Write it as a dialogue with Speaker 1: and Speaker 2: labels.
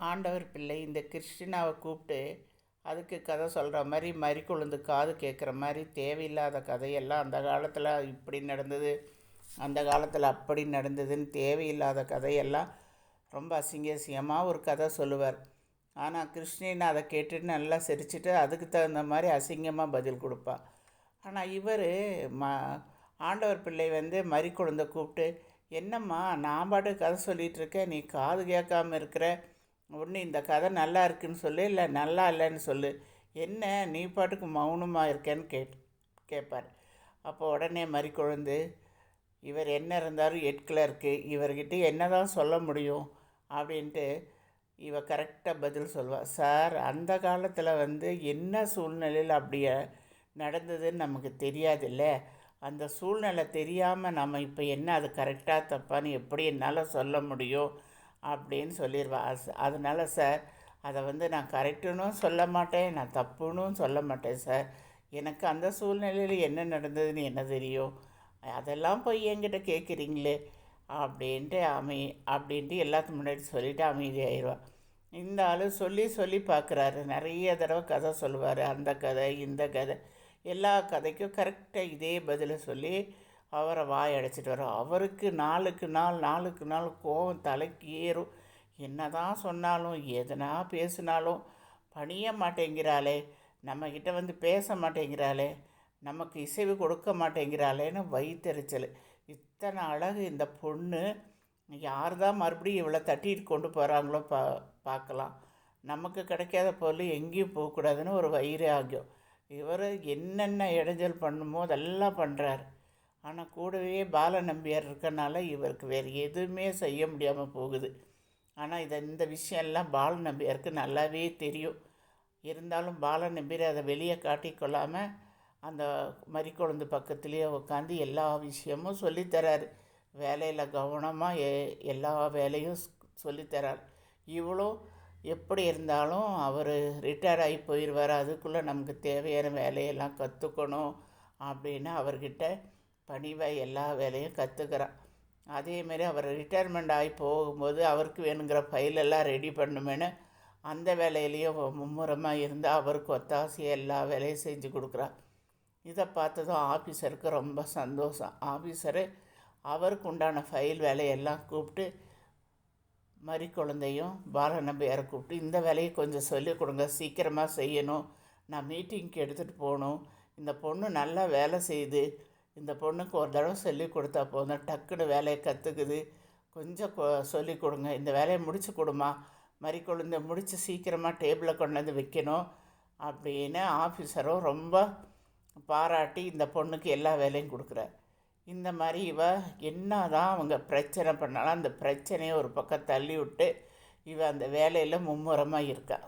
Speaker 1: ஆண்டவர் பிள்ளை இந்த கிறிஸ்டினாவை கூப்பிட்டு அதுக்கு கதை சொல்கிற மாதிரி மறி கொழுந்து காது கேட்குற மாதிரி தேவையில்லாத கதையெல்லாம் அந்த காலத்தில் இப்படி நடந்தது அந்த காலத்தில் அப்படி நடந்ததுன்னு தேவையில்லாத கதையெல்லாம் ரொம்ப அசிங்க அசிங்கமாக ஒரு கதை சொல்லுவார். ஆனால் கிருஷ்ணன் அதை கேட்டுட்டு நல்லா சிரிச்சிட்டு அதுக்கு தகுந்த மாதிரி அசிங்கமாக பதில் கொடுப்பாள் ஆனால் இவர் ம ஆண்டவர் பிள்ளை வந்து மறி குழந்தை கூப்பிட்டு என்னம்மா நான் பாட்டு கதை சொல்லிகிட்ருக்கேன் நீ காது கேட்காம இருக்கிற ஒன்று இந்த கதை நல்லா இருக்குன்னு சொல்லு இல்லை நல்லா இல்லைன்னு சொல்லு. என்ன நீ பாட்டுக்கு மௌனமாக இருக்கேன்னு கேட் கேட்பார். அப்போ உடனே மறி இவர் என்ன இருந்தாலும் எட்கில் இருக்குது இவர்கிட்ட என்ன தான் சொல்ல முடியும்? அப்படின்ட்டு இவ கரெக்டாக பதில் சொல்லுவாள் சார் அந்த காலத்தில் வந்து என்ன சூழ்நிலையில் அப்படியே நடந்ததுன்னு நமக்கு தெரியாதுல்ல. அந்த சூழ்நிலை தெரியாமல் நம்ம இப்போ என்ன அது கரெக்டாக தப்பான்னு எப்படி என்னால் சொல்ல முடியும்? அப்படின்னு சொல்லிடுவா அதனால் சார் அதை வந்து நான் கரெக்டுன்னு சொல்ல மாட்டேன் நான் தப்புன்னு சொல்ல மாட்டேன் சார். எனக்கு அந்த சூழ்நிலையில் என்ன நடந்ததுன்னு என்ன தெரியும்? அதெல்லாம் போய் என்கிட்ட கேட்குறீங்களே அப்படின்ட்டு அமை அப்படின்ட்டு எல்லாத்துக்கு முன்னாடி சொல்லிவிட்டு அமைதியாயிடுவா இந்த ஆள் சொல்லி சொல்லி பார்க்குறாரு நிறைய தடவை கதை சொல்லுவார். அந்த கதை இந்த கதை எல்லா கதைக்கும் கரெக்டாக இதே பதிலை சொல்லி அவரை வாய் அடைச்சிட்டு வரோம் அவருக்கு நாளுக்கு நாள் நாளுக்கு நாள் கோவம் தலைக்கு ஏறும். என்ன தான் சொன்னாலும் எதனா பேசினாலும் பணிய மாட்டேங்கிறாளே நம்மக்கிட்ட வந்து பேச மாட்டேங்கிறாளே நமக்கு இசைவு கொடுக்க மாட்டேங்கிறாளேன்னு வயிற்றுச்சல் இத்தனை அழகு இந்த பொண்ணு யார் தான் மறுபடியும் இவ்வளோ தட்டிட்டு கொண்டு போகிறாங்களோ பா பார்க்கலாம். நமக்கு கிடைக்காத பொருள் எங்கேயும் போகக்கூடாதுன்னு ஒரு வயிறு ஆகியம் இவர் என்னென்ன இடைஞ்சல் பண்ணுமோ அதெல்லாம் பண்ணுறாரு ஆனால் கூடவே பால நம்பியார் இருக்கனால இவருக்கு வேறு எதுவுமே செய்ய முடியாமல் போகுது. ஆனால் இதை இந்த விஷயம்லாம் பால நம்பியாருக்கு நல்லாவே தெரியும். இருந்தாலும் பாலநம்பியார் அதை வெளியே காட்டிக்கொள்ளாமல் அந்த மறிக்குழந்து பக்கத்துலேயே உட்காந்து எல்லா விஷயமும் சொல்லித்தராரு வேலையில் கவனமாக எ எல்லா வேலையும் சொல்லித்தரார் இவ்வளோ எப்படி இருந்தாலும் அவர் ரிட்டையர் ஆகி போயிடுவார் அதுக்குள்ளே நமக்கு தேவையான வேலையெல்லாம் கற்றுக்கணும் அப்படின்னு அவர்கிட்ட பணிவாக எல்லா வேலையும் கற்றுக்கிறான் அதேமாரி அவர் ரிட்டையர்மெண்ட் ஆகி போகும்போது அவருக்கு வேணுங்கிற ஃபைலெல்லாம் ரெடி பண்ணுமேனு அந்த வேலையிலையும் மும்முரமாக இருந்து அவருக்கு ஒத்தாசையாக எல்லா வேலையும் செஞ்சு கொடுக்குறா இதை பார்த்ததும் ஆஃபீஸருக்கு ரொம்ப சந்தோஷம். ஆஃபீஸரு அவருக்கு உண்டான ஃபைல் வேலையெல்லாம் கூப்பிட்டு மறி குழந்தையும் பாலநம்பியாரை கூப்பிட்டு இந்த வேலையை கொஞ்சம் சொல்லிக் கொடுங்க சீக்கிரமாக செய்யணும். நான் மீட்டிங்க்கு எடுத்துகிட்டு போகணும். இந்த பொண்ணு நல்லா வேலை செய்யுது இந்த பொண்ணுக்கு ஒரு தடவை சொல்லி கொடுத்தா போதும். டக்குன்னு வேலையை கற்றுக்குது கொஞ்சம் சொல்லி கொடுங்க. இந்த வேலையை முடிச்சு கொடுமா. மறி கொழுந்த முடித்து சீக்கிரமாக டேபிளை கொண்டாந்து வைக்கணும் அப்படின்னு ஆஃபீஸரும் ரொம்ப பாராட்டி இந்த பொண்ணுக்கு எல்லா வேலையும் கொடுக்குறார். இந்த மாதிரி இவ என்ன தான் அவங்க பிரச்சனை பண்ணாலும் அந்த பிரச்சனையை ஒரு பக்கம் தள்ளி விட்டு இவ அந்த வேலையில் மும்முரமாக இருக்கா.